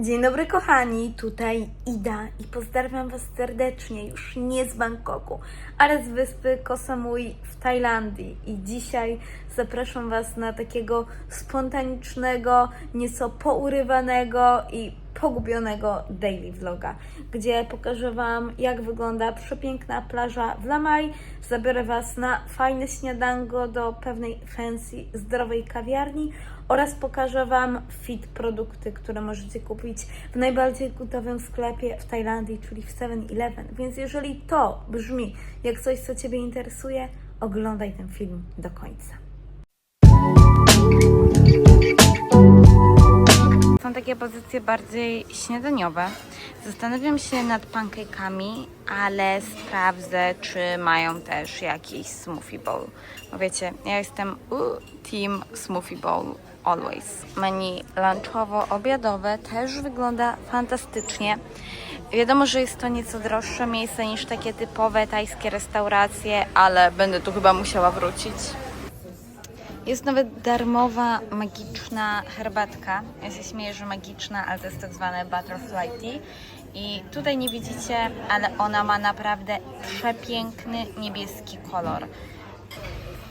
Dzień dobry kochani, tutaj Ida i pozdrawiam Was serdecznie, już nie z Bangkoku, ale z wyspy Koh Samui w Tajlandii. I dzisiaj zapraszam Was na takiego spontanicznego, nieco pourywanego i pogubionego daily vloga, gdzie pokażę Wam jak wygląda przepiękna plaża w Lamai, zabiorę Was na fajne śniadanko do pewnej fancy, zdrowej kawiarni oraz pokażę Wam fit produkty, które możecie kupić w najbardziej kultowym sklepie w Tajlandii, czyli w 7-Eleven. Więc jeżeli to brzmi jak coś, co Ciebie interesuje, oglądaj ten film do końca. Takie pozycje bardziej śniadaniowe. Zastanawiam się nad pancake'ami, ale sprawdzę, czy mają też jakiś smoothie bowl. Bo wiecie, ja jestem u team smoothie bowl always. Menu lunchowo-obiadowe też wygląda fantastycznie. Wiadomo, że jest to nieco droższe miejsce niż takie typowe tajskie restauracje, ale będę tu chyba musiała wrócić. Jest nawet darmowa, magiczna herbatka. Ja się śmieję, że magiczna, ale to jest tak zwane butterfly tea. I tutaj nie widzicie, ale ona ma naprawdę przepiękny niebieski kolor.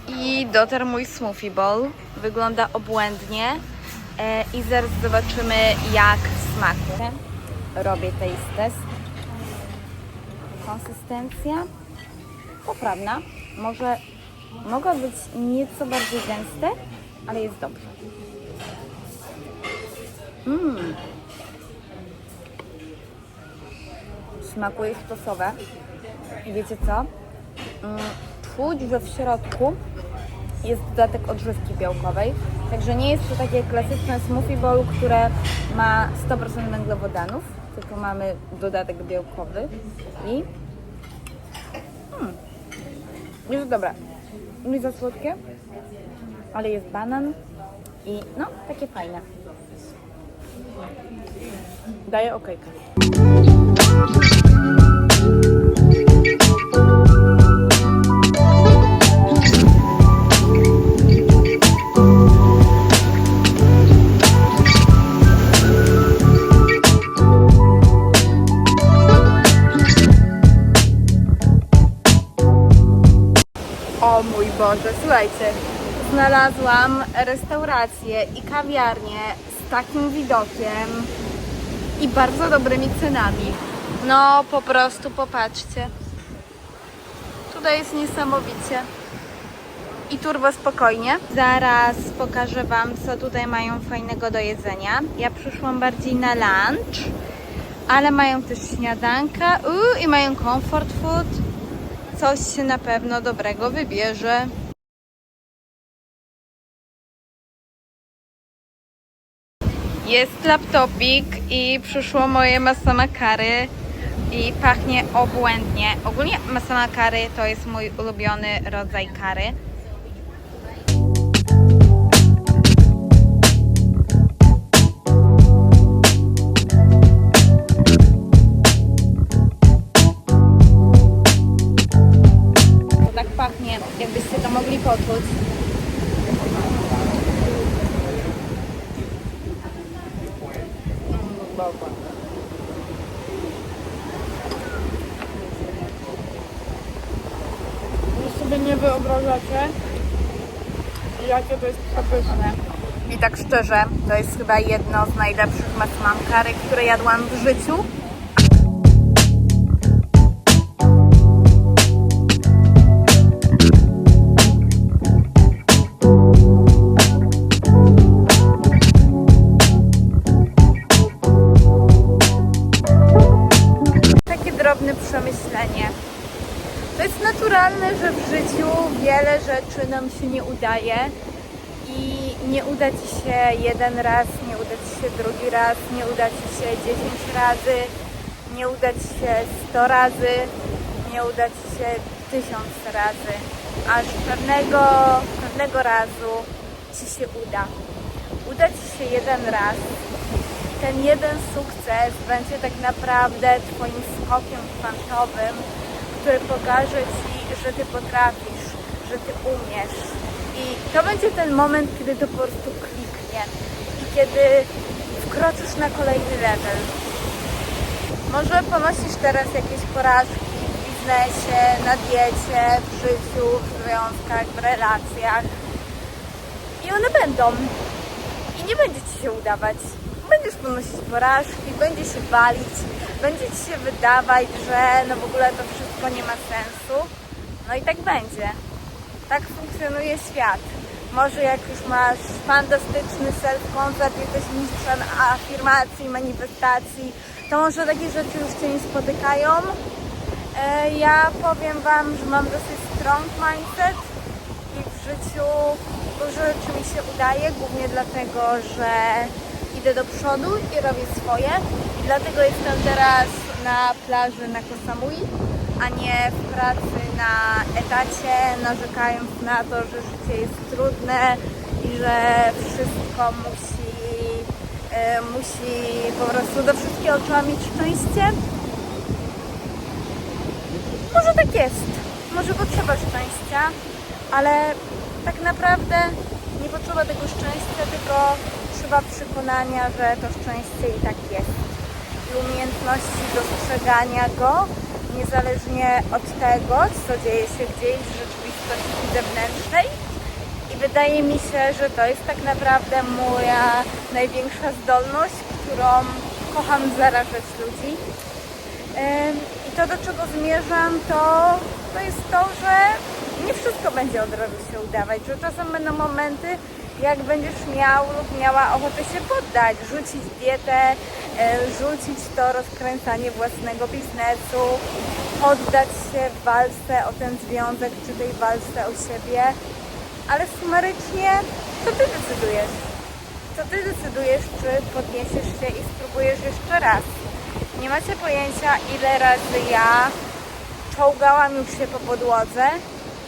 I dotarł mój smoothie bowl. Wygląda obłędnie. E, I zaraz zobaczymy, jak w smaku. Robię taste test. Konsystencja poprawna. Może mogła być nieco bardziej gęste, ale jest dobrze. Mmm. Smakuje stosowe. I wiecie co? Czuć, że w środku jest dodatek odżywki białkowej. Także nie jest to takie klasyczne smoothie bowl, które ma 100% węglowodanów, tylko mamy dodatek białkowy i mm, jest dobre. Nie za słodkie, ale jest banan i no, takie fajne. Daję okejkę. O mój Boże, słuchajcie, znalazłam restaurację i kawiarnię z takim widokiem i bardzo dobrymi cenami. No, po prostu popatrzcie. Tutaj jest niesamowicie. I turbo spokojnie. Zaraz pokażę Wam, co tutaj mają fajnego do jedzenia. Ja przyszłam bardziej na lunch, ale mają też śniadanka Uuu, i mają comfort food coś się na pewno dobrego wybierze. Jest laptopik i przyszło moje masama curry i pachnie obłędnie. Ogólnie masama curry to jest mój ulubiony rodzaj curry. Wyobrażacie, jakie to jest przepyszne. I tak szczerze, to jest chyba jedno z najlepszych masman curry, które jadłam w życiu. Wiele rzeczy nam się nie udaje i nie uda Ci się jeden raz, nie uda Ci się drugi raz, nie uda Ci się 10 razy, nie uda Ci się 100 razy, nie uda Ci się 1000 razy, aż pewnego, pewnego razu Ci się uda. Uda Ci się jeden raz, ten jeden sukces będzie tak naprawdę Twoim skokiem kwantowym, który pokaże Ci, że Ty potrafisz, że Ty umiesz. I to będzie ten moment, kiedy to po prostu kliknie. I kiedy w kroczysz na kolejny level. Może ponosisz teraz jakieś porażki w biznesie, na diecie, w życiu, w związkach, w relacjach. I one będą. I nie będzie ci się udawać. Będziesz ponosić porażki, będzie się walić, będzie ci się wydawać, że no w ogóle to wszystko nie ma sensu. No i tak będzie. Tak funkcjonuje świat. Może jak już masz fantastyczny self-concept, jesteś mistrzem afirmacji, manifestacji, to może takie rzeczy już Cię nie spotykają. E, Ja powiem Wam, że mam dosyć strong mindset i w życiu dużo rzeczy mi się udaje, głównie dlatego, że idę do przodu i robię swoje. I dlatego jestem teraz na plaży na Koh Samui, a nie w pracy na etacie, narzekając na to, że życie jest trudne i że wszystko musi, e, musi po prostu do wszystkiego trzeba mieć szczęście. Może tak jest. Może potrzeba szczęścia, ale tak naprawdę nie potrzeba tego szczęścia, tylko trzeba przekonania, że to szczęście i tak jest. I umiejętności dostrzegania go, niezależnie od tego, co dzieje się gdzieś w rzeczywistości zewnętrznej. I wydaje mi się, że to jest tak naprawdę moja największa zdolność, którą kocham zarażać ludzi. I to, do czego zmierzam, to, to jest to, że nie wszystko będzie od razu się udawać, że czasem będą momenty, jak będziesz miał lub miała ochotę się poddać, rzucić dietę, e, rzucić to rozkręcanie własnego biznesu, poddać się w walce o ten związek, czy tej walce o siebie, ale sumarycznie to Ty decydujesz. To Ty decydujesz, czy podniesiesz się i spróbujesz jeszcze raz. Nie macie pojęcia, ile razy ja czołgałam już się po podłodze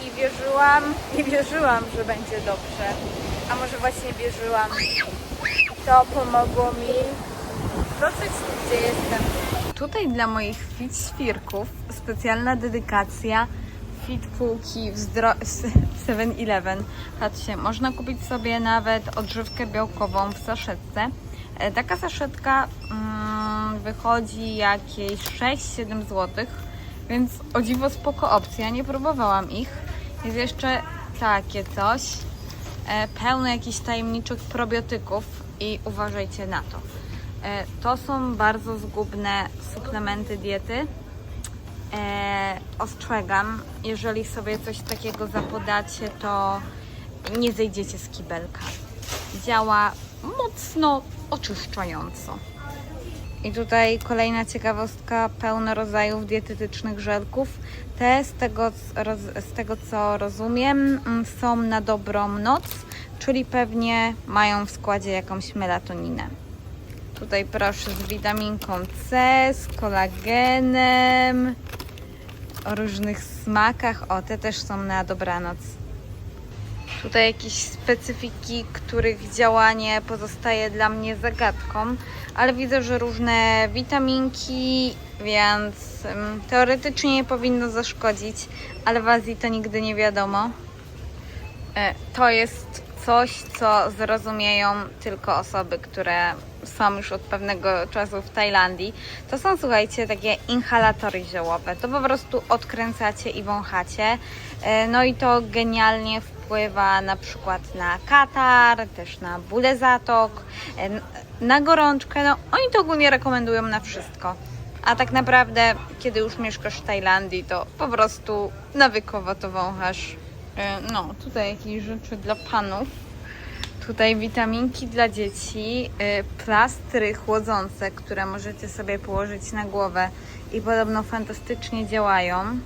i wierzyłam, i wierzyłam, że będzie dobrze. A może właśnie wierzyłam. To pomogło mi dotrzeć tu, gdzie jestem. Tutaj dla moich fit świrków specjalna dedykacja fit półki w zdro- w 7-Eleven. Patrzcie, można kupić sobie nawet odżywkę białkową w saszetce. E, Taka saszetka mm, wychodzi jakieś 6-7 zł, więc o dziwo spoko opcja. Nie próbowałam ich. Jest jeszcze takie coś, pełne jakichś tajemniczych probiotyków i uważajcie na to. E, To są bardzo zgubne suplementy diety. E, ostrzegam, jeżeli sobie coś takiego zapodacie, to nie zejdziecie z kibelka. Działa mocno oczyszczająco. I tutaj kolejna ciekawostka, pełno rodzajów dietetycznych żelków. Te, z tego, z tego co rozumiem, mm, są na dobrą noc, czyli pewnie mają w składzie jakąś melatoninę. Tutaj proszę z witaminką C, z kolagenem, o różnych smakach. O, te też są na dobranoc. Tutaj jakieś specyfiki, których działanie pozostaje dla mnie zagadką, ale widzę, że różne witaminki, więc teoretycznie nie powinno zaszkodzić, ale w Azji to nigdy nie wiadomo. E, To jest coś, co zrozumieją tylko osoby, które są już od pewnego czasu w Tajlandii. To są, słuchajcie, takie inhalatory ziołowe. To po prostu odkręcacie i wąchacie. E, No i to genialnie wpływa na przykład na katar, też na bóle zatok, e, na gorączkę. No, oni to ogólnie rekomendują na wszystko. A tak naprawdę, kiedy już mieszkasz w Tajlandii, to po prostu nawykowo to wąchasz. E, No, tutaj jakieś rzeczy dla panów. Tutaj witaminki dla dzieci, y, plastry chłodzące, które możecie sobie położyć na głowę i podobno fantastycznie działają.